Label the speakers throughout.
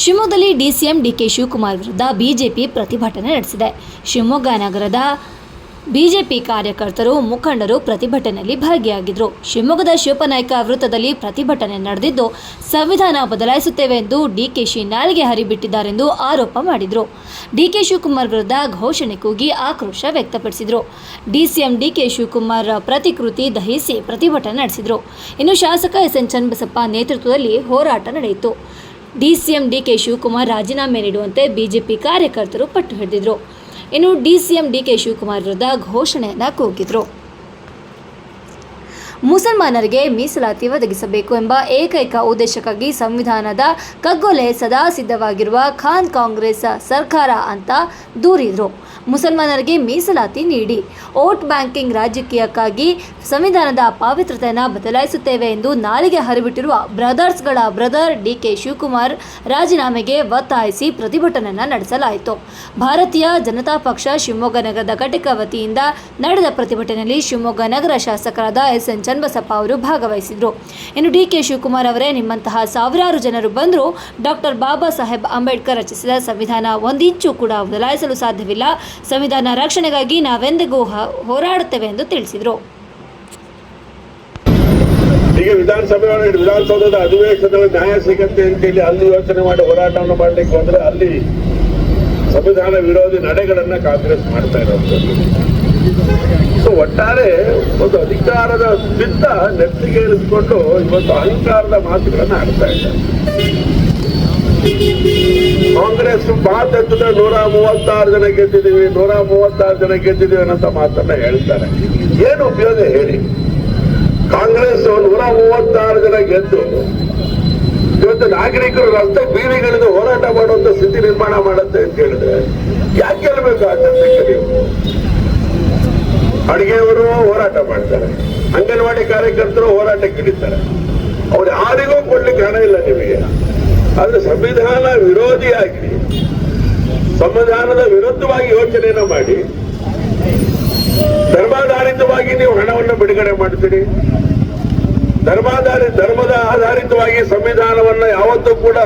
Speaker 1: ಶಿವಮೊಗ್ಗದಲ್ಲಿ DCM DK Shivakumar ವಿರುದ್ಧ BJP ಪ್ರತಿಭಟನೆ ನಡೆಸಿದೆ. ಶಿವಮೊಗ್ಗ ನಗರದ ಬಿಜೆಪಿ ಕಾರ್ಯಕರ್ತರು, ಮುಖಂಡರು ಪ್ರತಿಭಟನೆಯಲ್ಲಿ ಭಾಗಿಯಾಗಿದ್ದರು ಶಿವಮೊಗ್ಗದ ಶಿವಪನಾಯ್ಕ ವೃತ್ತದಲ್ಲಿ ಪ್ರತಿಭಟನೆ ನಡೆದಿದ್ದು, ಸಂವಿಧಾನ ಬದಲಾಯಿಸುತ್ತೇವೆ ಎಂದು ಡಿಕೆಶಿ ನಾಲಿಗೆ ಹರಿಬಿಟ್ಟಿದ್ದಾರೆಂದು ಆರೋಪ ಮಾಡಿದರು. ಡಿಕೆ ಶಿವಕುಮಾರ್ ವಿರುದ್ಧ ಘೋಷಣೆ ಕೂಗಿ ಆಕ್ರೋಶ ವ್ಯಕ್ತಪಡಿಸಿದರು. ಡಿಸಿಎಂ ಡಿಕೆ ಶಿವಕುಮಾರ್ ಪ್ರತಿಕೃತಿ ದಹಿಸಿ ಪ್ರತಿಭಟನೆ ನಡೆಸಿದರು. ಇನ್ನು ಶಾಸಕ ಎಸ್ ಎನ್ ಚನ್ನಬಸಪ್ಪ ನೇತೃತ್ವದಲ್ಲಿ ಹೋರಾಟ ನಡೆಯಿತು. ಡಿಸಿಎಂ ಡಿಕೆ ಶಿವಕುಮಾರ್ ರಾಜೀನಾಮೆ ನೀಡುವಂತೆ ಬಿಜೆಪಿ ಕಾರ್ಯಕರ್ತರು ಪಟ್ಟು ಹಿಡಿದಿದ್ರು. ಇನ್ನು ಡಿಸಿಎಂ ಡಿಕೆ ಶಿವಕುಮಾರ್ ವಿರುದ್ಧ ಘೋಷಣೆಯನ್ನು ಕೂಗಿದ್ರು. ಮುಸಲ್ಮಾನರಿಗೆ ಮೀಸಲಾತಿ ಒದಗಿಸಬೇಕು ಎಂಬ ಏಕೈಕ ಉದ್ದೇಶಕ್ಕಾಗಿ ಸಂವಿಧಾನದ ಕಗ್ಗೊಲೆ ಸದಾ ಸಿದ್ಧವಾಗಿರುವ ಖಾನ್ ಕಾಂಗ್ರೆಸ್ ಸರ್ಕಾರ ಅಂತ ದೂರಿದ್ರು. ಮುಸಲ್ಮಾನರಿಗೆ ಮೀಸಲಾತಿ ನೀಡಿ. ವೋಟ್ ಬ್ಯಾಂಕಿಂಗ್ ರಾಜಕೀಯಕ್ಕಾಗಿ ಸಂವಿಧಾನದ ಪಾವಿತ್ರತೆಯನ್ನು ಬದಲಾಯಿಸುತ್ತೇವೆ ಎಂದು ನಾಲಿಗೆ ಹರಿಬಿಟ್ಟಿರುವ ಬ್ರದರ್ಸ್ಗಳ ಬ್ರದರ್ ಡಿ ಕೆ ಶಿವಕುಮಾರ್ ರಾಜೀನಾಮೆಗೆ ಒತ್ತಾಯಿಸಿ ಪ್ರತಿಭಟನೆಯನ್ನು ನಡೆಸಲಾಯಿತು. ಭಾರತೀಯ ಜನತಾ ಪಕ್ಷ ಶಿವಮೊಗ್ಗ ನಗರದ ಘಟಕ ವತಿಯಿಂದ ನಡೆದ ಪ್ರತಿಭಟನೆಯಲ್ಲಿ ಶಿವಮೊಗ್ಗ ನಗರ ಶಾಸಕರಾದ ಎಸ್ ಎನ್ ಚನ್ನಬಸಪ್ಪ ಅವರು ಭಾಗವಹಿಸಿದರು. ಇನ್ನು ಡಿ ಕೆ ಶಿವಕುಮಾರ್ ಅವರೇ ನಿಮ್ಮಂತಹ ಸಾವಿರಾರು ಜನರು ಬಂದರೂ ಡಾಕ್ಟರ್ ಬಾಬಾ ಸಾಹೇಬ್ ಅಂಬೇಡ್ಕರ್ ರಚಿಸಿದ ಸಂವಿಧಾನ ಒಂದಿಂಚು ಕೂಡ ಬದಲಾಯಿಸಲು ಸಾಧ್ಯವಿಲ್ಲ. ಸಂವಿಧಾನ ರಕ್ಷಣೆಗಾಗಿ ನಾವೆಂದಿಗೂ ಹೋರಾಡುತ್ತೇವೆ ಎಂದು ತಿಳಿಸಿದರು.
Speaker 2: ಈಗ ವಿಧಾನಸಭೆ ವಿಧಾನಸೌಧದ ಅಧಿವೇಶನದಲ್ಲಿ ನ್ಯಾಯ ಸಿಗತ್ತೆ ಅಂತೇಳಿ ಅಲ್ಲಿ ಯೋಚನೆ ಮಾಡಿ ಹೋರಾಟವನ್ನು ಮಾಡಲಿಕ್ಕೆ ಹೋದ್ರೆ ಅಲ್ಲಿ ಸಂವಿಧಾನ ವಿರೋಧಿ ನಡೆಗಳನ್ನ ಕಾಂಗ್ರೆಸ್ ಮಾಡ್ತಾ ಇರೋದು. ಸೊ ಒಟ್ಟಾರೆ ಒಂದು ಅಧಿಕಾರದ ಬಿದ್ದ ನೆತ್ತಿಗೆ ಇರಿಸಿಕೊಂಡು ಇವತ್ತು ಅಹಂಕಾರದ ಮಾತುಗಳನ್ನ ಆಡ್ತಾ ಇದ್ದಾರೆ. ಕಾಂಗ್ರೆಸ್ ಮಾತೆತ್ತಿದ್ರೆ ನೂರ ಮೂವತ್ತಾರು ಜನ ಗೆದ್ದಿದ್ದೀವಿ, ನೂರ ಮೂವತ್ತಾರು ಜನ ಗೆದ್ದಿದ್ದೀವಿ ಅನ್ನೋ ಮಾತನ್ನ ಹೇಳ್ತಾರೆ. ಏನು ಉಪಯೋಗ ಹೇಳಿ? ಕಾಂಗ್ರೆಸ್ ನೂರ ಮೂವತ್ತಾರು ಜನ ಗೆದ್ದು, ಇವತ್ತು ನಾಗರಿಕರು ರಸ್ತೆ ಬೀದಿಗಳಿಂದ ಹೋರಾಟ ಮಾಡುವಂತ ಸ್ಥಿತಿ ಅಂತ ಹೇಳಿದ್ರೆ ಯಾಕೆ ಗೆಲ್ಲಬೇಕು ಆ ಜನತೆಗೆ ನೀವು ಅಡಿಗೆಯವರು ಹೋರಾಟ ಮಾಡ್ತಾರೆ. ಅಂಗನವಾಡಿ ಕಾರ್ಯಕರ್ತರು ಹೋರಾಟಕ್ಕೆ ಇಳಿತಾರೆ. ಅವ್ರು ಯಾರಿಗೂ ಕೊಡ್ಲಿಕ್ಕೆ ಹಣ ಇಲ್ಲ ನಿಮಗೆ. ಆದ್ರೆ ಸಂವಿಧಾನ ವಿರೋಧಿಯಾಗಿ, ಸಂವಿಧಾನದ ವಿರುದ್ಧವಾಗಿ ಯೋಚನೆಯನ್ನ ಮಾಡಿ, ಧರ್ಮಾಧಾರಿತವಾಗಿ ನೀವು ಹಣವನ್ನು ಬಿಡುಗಡೆ ಮಾಡ್ತೀರಿ. ಧರ್ಮಾಧಾರಿ, ಧರ್ಮದ ಆಧಾರಿತವಾಗಿ ಸಂವಿಧಾನವನ್ನ ಯಾವತ್ತೂ ಕೂಡ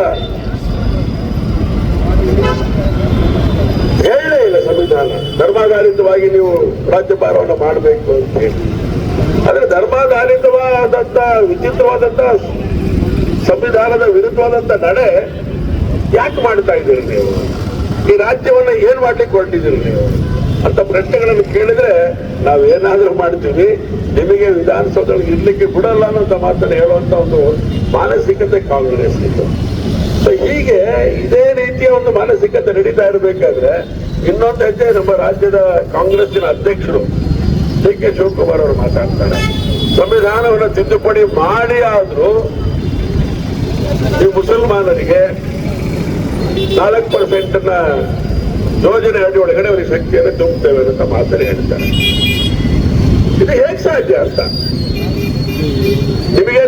Speaker 2: ಹೇಳಲೇ ಇಲ್ಲ ಸಂವಿಧಾನ ಧರ್ಮಾಧಾರಿತವಾಗಿ ನೀವು ರಾಜ್ಯಭಾರವನ್ನು ಮಾಡಬೇಕು ಅಂತ ಹೇಳಿ. ಆದ್ರೆ ಧರ್ಮಾಧಾರಿತವಾದಂತ, ವಿಚಿತ್ರವಾದಂತ, ಸಂವಿಧಾನದ ವಿರುದ್ಧವಾದಂತ ನಡೆ ಯಾಕೆ ಮಾಡ್ತಾ ಇದ್ದೀರಿ ನೀವು? ಈ ರಾಜ್ಯವನ್ನ ಏನ್ ಮಾಡ್ಲಿಕ್ಕೆ ಹೊರಟಿದ್ದೀರಿ ನೀವು? ಅಂತ ಪ್ರಶ್ನೆಗಳನ್ನು ಕೇಳಿದ್ರೆ ನಾವೇನಾದ್ರೂ ಮಾಡ್ತೀವಿ. ನಿಮಗೆ ವಿಧಾನಸೌಧದಲ್ಲಿ ಇರ್ಲಿಕ್ಕೆ ಬಿಡಲ್ಲ ಅನ್ನೋಂತ ಮಾತನ್ನು ಹೇಳುವಂತ ಒಂದು ಮಾನಸಿಕತೆ ಕಾಂಗ್ರೆಸ್ ಇತ್ತು ಸೊ ಹೀಗೆ ಇದೇ ರೀತಿಯ ಒಂದು ಮಾನಸಿಕತೆ ನಡೀತಾ ಇರಬೇಕಾದ್ರೆ ಇನ್ನೊಂದು ಹೆಜ್ಜೆ ನಮ್ಮ ರಾಜ್ಯದ ಕಾಂಗ್ರೆಸ್ಸಿನ ಅಧ್ಯಕ್ಷರು ಡಿ ಕೆ ಶಿವಕುಮಾರ್ ಅವರು ಮಾತಾಡ್ತಾರೆ. ಸಂವಿಧಾನವನ್ನು ತಿದ್ದುಪಡಿ ಮಾಡಿ ಆದ್ರೂ ಈ ಮುಸಲ್ಮಾನರಿಗೆ ನಾಲ್ಕು ಪರ್ಸೆಂಟ್ನ ಯೋಜನೆ ಅಡಿ ಒಳಗಡೆ ಅವರಿಗೆ ಶಕ್ತಿಯನ್ನು ತುಂಬುತ್ತೇವೆ ಅಂತ ಮಾತನ್ನು ಹೇಳ್ತಾರೆ. ಇದು ಹೇಗೆ ಸಾಧ್ಯ ಅಂತ? ನಿಮಗೆ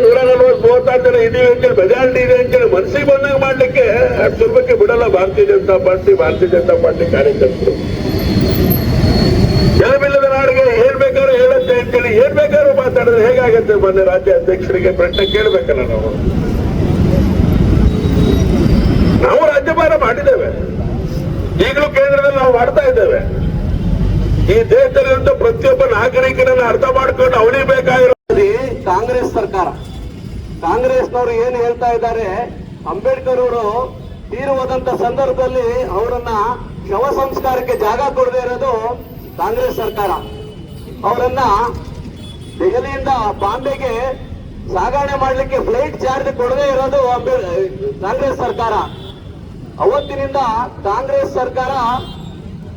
Speaker 2: ಮೂವತ್ತಾರು ಜನ ಇದೀವಿ ಅಂತೇಳಿ ಮೆಜಾರಿಟಿ ಇದೆ ಅಂತೇಳಿ ಮನಸ್ಸಿಗೆ ಬಂದಾಗ ಮಾಡ್ಲಿಕ್ಕೆ ಅಷ್ಟು ಸುಲಭಕ್ಕೆ ಬಿಡಲ್ಲ ಭಾರತೀಯ ಜನತಾ ಪಾರ್ಟಿ, ಭಾರತೀಯ ಜನತಾ ಪಾರ್ಟಿ ಕಾರ್ಯಕರ್ತರು. ಜನವಿಲ್ಲದ ನಾಡಿಗೆ ಏನ್ ಬೇಕಾದ್ರೂ ಹೇಳುತ್ತೆ ಅಂತೇಳಿ, ಏನ್ ಬೇಕಾದ್ರೂ ಮಾತಾಡಿದ್ರೆ ಹೇಗಾಗತ್ತೆ ಮೊನ್ನೆ ರಾಜ್ಯ ಅಧ್ಯಕ್ಷರಿಗೆ ಪ್ರಶ್ನೆ ಕೇಳ್ಬೇಕಲ್ಲ ನಾವು. ನಾವು ರಾಜ್ಯಭಾರ ಮಾಡಿದ್ದೇವೆ. ಈಗಲೂ ಕೇಂದ್ರದಲ್ಲಿ ನಾವು ಮಾಡ್ತಾ ಇದ್ದೇವೆ. ಈ ದೇಶದಲ್ಲಿರುವಂತ ಪ್ರತಿಯೊಬ್ಬ ನಾಗರಿಕನನ್ನು ಅರ್ಥ ಮಾಡ್ಕೊಂಡು ಅವನಿಗೆ ಬೇಕಾಗಿರೋ
Speaker 3: ಕಾಂಗ್ರೆಸ್ನವರು ಏನು ಹೇಳ್ತಾ ಇದ್ದಾರೆ, ಅಂಬೇಡ್ಕರ್ ಅವರು ತೀರುವಾದಂತ ಸಂದರ್ಭದಲ್ಲಿ ಅವರನ್ನ ಶವ ಸಂಸ್ಕಾರಕ್ಕೆ ಜಾಗ ಕೊಡದೇ ಇರೋದು ಕಾಂಗ್ರೆಸ್ ಸರ್ಕಾರ. ಅವರನ್ನ ದೆಹಲಿಯಿಂದ ಬಾಂಬೆಗೆ ಸಾಗಣೆ ಮಾಡಲಿಕ್ಕೆ ಫ್ಲೈಟ್ ಚಾರ್ಜ್ ಕೊಡದೇ ಇರೋದು ಅಂಬೇ ಕಾಂಗ್ರೆಸ್ ಸರ್ಕಾರ. ಅವತ್ತಿನಿಂದ ಕಾಂಗ್ರೆಸ್ ಸರ್ಕಾರ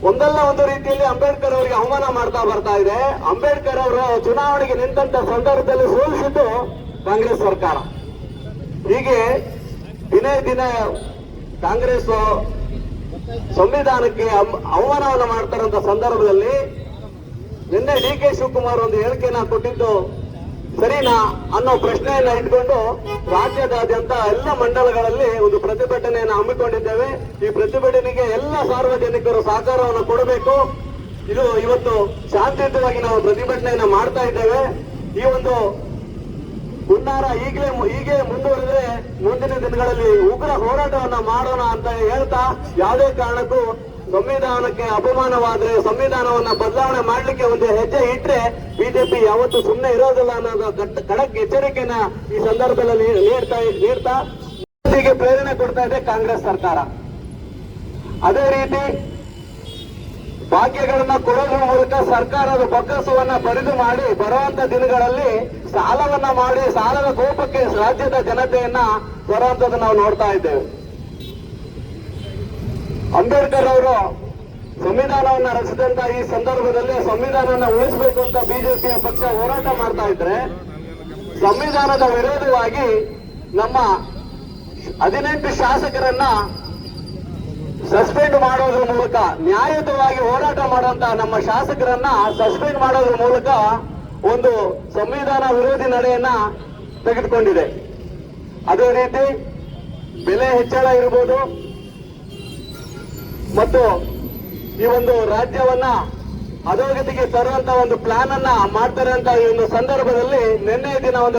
Speaker 3: ಒಂದಲ್ಲ ಒಂದು ರೀತಿಯಲ್ಲಿ ಅಂಬೇಡ್ಕರ್ ಅವರಿಗೆ ಅವಮಾನ ಮಾಡ್ತಾ ಬರ್ತಾ ಇದೆ. ಅಂಬೇಡ್ಕರ್ ಅವರು ಚುನಾವಣೆಗೆ ನಿಂತಂತ ಸಂದರ್ಭದಲ್ಲಿ ಸೋಲಿಸಿದ್ದು ಕಾಂಗ್ರೆಸ್ ಸರ್ಕಾರ. ಹೀಗೆ ದಿನೇ ದಿನ ಕಾಂಗ್ರೆಸ್ ಸಂವಿಧಾನಕ್ಕೆ ಅವಮಾನವನ್ನು ಮಾಡ್ತಾರಂತ ಸಂದರ್ಭದಲ್ಲಿ ನಿನ್ನೆ ಡಿ ಕೆ ಶಿವಕುಮಾರ್ ಒಂದು ಹೇಳಿಕೆಯನ್ನ ಕೊಟ್ಟಿದ್ದು ಸರಿನಾ ಅನ್ನೋ ಪ್ರಶ್ನೆಯನ್ನ ಇಟ್ಕೊಂಡು ರಾಜ್ಯದಾದ್ಯಂತ ಎಲ್ಲ ಮಂಡಲಗಳಲ್ಲಿ ಒಂದು ಪ್ರತಿಭಟನೆಯನ್ನು ಹಮ್ಮಿಕೊಂಡಿದ್ದೇವೆ. ಈ ಪ್ರತಿಭಟನೆಗೆ ಎಲ್ಲ ಸಾರ್ವಜನಿಕರು ಸಹಕಾರವನ್ನು ಕೊಡಬೇಕು. ಇದು ಇವತ್ತು ಶಾಂತಿಯುತವಾಗಿ ನಾವು ಪ್ರತಿಭಟನೆಯನ್ನ ಮಾಡ್ತಾ ಇದ್ದೇವೆ. ಈ ಒಂದು ಹುನ್ನಾರ ಈಗಲೇ ಹೀಗೆ ಮುಂದುವರೆದ್ರೆ ಮುಂದಿನ ದಿನಗಳಲ್ಲಿ ಉಗ್ರ ಹೋರಾಟವನ್ನ ಮಾಡೋಣ ಅಂತ ಹೇಳ್ತಾ ಯಾವುದೇ ಕಾರಣಕ್ಕೂ ಸಂವಿಧಾನಕ್ಕೆ ಅಪಮಾನವಾದ್ರೆ ಸಂವಿಧಾನವನ್ನ ಬದಲಾವಣೆ ಮಾಡ್ಲಿಕ್ಕೆ ಒಂದು ಹೆಜ್ಜೆ ಇಟ್ರೆ ಬಿಜೆಪಿ ಯಾವತ್ತು ಸುಮ್ಮನೆ ಇರೋದಿಲ್ಲ ಅನ್ನೋದು ಕಡಕ್ ಎಚ್ಚರಿಕೆನ ಈ ಸಂದರ್ಭದಲ್ಲಿ ನೀಡ್ತಾ ನೀಡ್ತಾ ಪ್ರೇರಣೆ ಕೊಡ್ತಾ ಇದೆ ಕಾಂಗ್ರೆಸ್ ಸರ್ಕಾರ. ಅದೇ ರೀತಿ ಭಾಗ್ಯಗಳನ್ನ ಕೊಡೋದ್ರ ಮೂಲಕ ಸರ್ಕಾರದ ಬೊಕ್ಕಸವನ್ನ ಬರಿದು ಮಾಡಿ ಬರುವಂತ ದಿನಗಳಲ್ಲಿ ಸಾಲವನ್ನ ಮಾಡಿ ಸಾಲದ ಕೋಪಕ್ಕೆ ರಾಜ್ಯದ ಜನತೆಯನ್ನ ಬರುವಂತದ್ದು ನಾವು ನೋಡ್ತಾ ಇದ್ದೇವೆ. ಅಂಬೇಡ್ಕರ್ ಅವರು ಸಂವಿಧಾನವನ್ನ ರಚಿಸಿದಂತ ಈ ಸಂದರ್ಭದಲ್ಲಿ ಸಂವಿಧಾನವನ್ನ ಉಳಿಸಬೇಕು ಅಂತ ಬಿಜೆಪಿಯ ಪಕ್ಷ ಹೋರಾಟ ಮಾಡ್ತಾ ಇದ್ರೆ ಸಂವಿಧಾನದ ವಿರೋಧವಾಗಿ ನಮ್ಮ ಹದಿನೆಂಟು ಶಾಸಕರನ್ನ ಸಸ್ಪೆಂಡ್ ಮಾಡೋದ್ರ ಮೂಲಕ ನ್ಯಾಯಯುತವಾಗಿ ಹೋರಾಟ ಮಾಡುವಂತ ನಮ್ಮ ಶಾಸಕರನ್ನ ಸಸ್ಪೆಂಡ್ ಮಾಡೋದ್ರ ಮೂಲಕ ಒಂದು ಸಂವಿಧಾನ ವಿರೋಧಿ ನಡೆಯನ್ನ ತೆಗೆದುಕೊಂಡಿದೆ. ಅದೇ ರೀತಿ ಬೆಲೆ ಹೆಚ್ಚಳ ಇರ್ಬೋದು ಮತ್ತು ಈ ಒಂದು ರಾಜ್ಯವನ್ನ ಅಧೋಗತಿಗೆ ತರುವಂತ ಒಂದು ಪ್ಲಾನ್ ಅನ್ನ ಮಾಡ್ತಾರೆ ಅಂತ ಈ ಒಂದು ಸಂದರ್ಭದಲ್ಲಿ ನಿನ್ನೆ ದಿನ ಒಂದು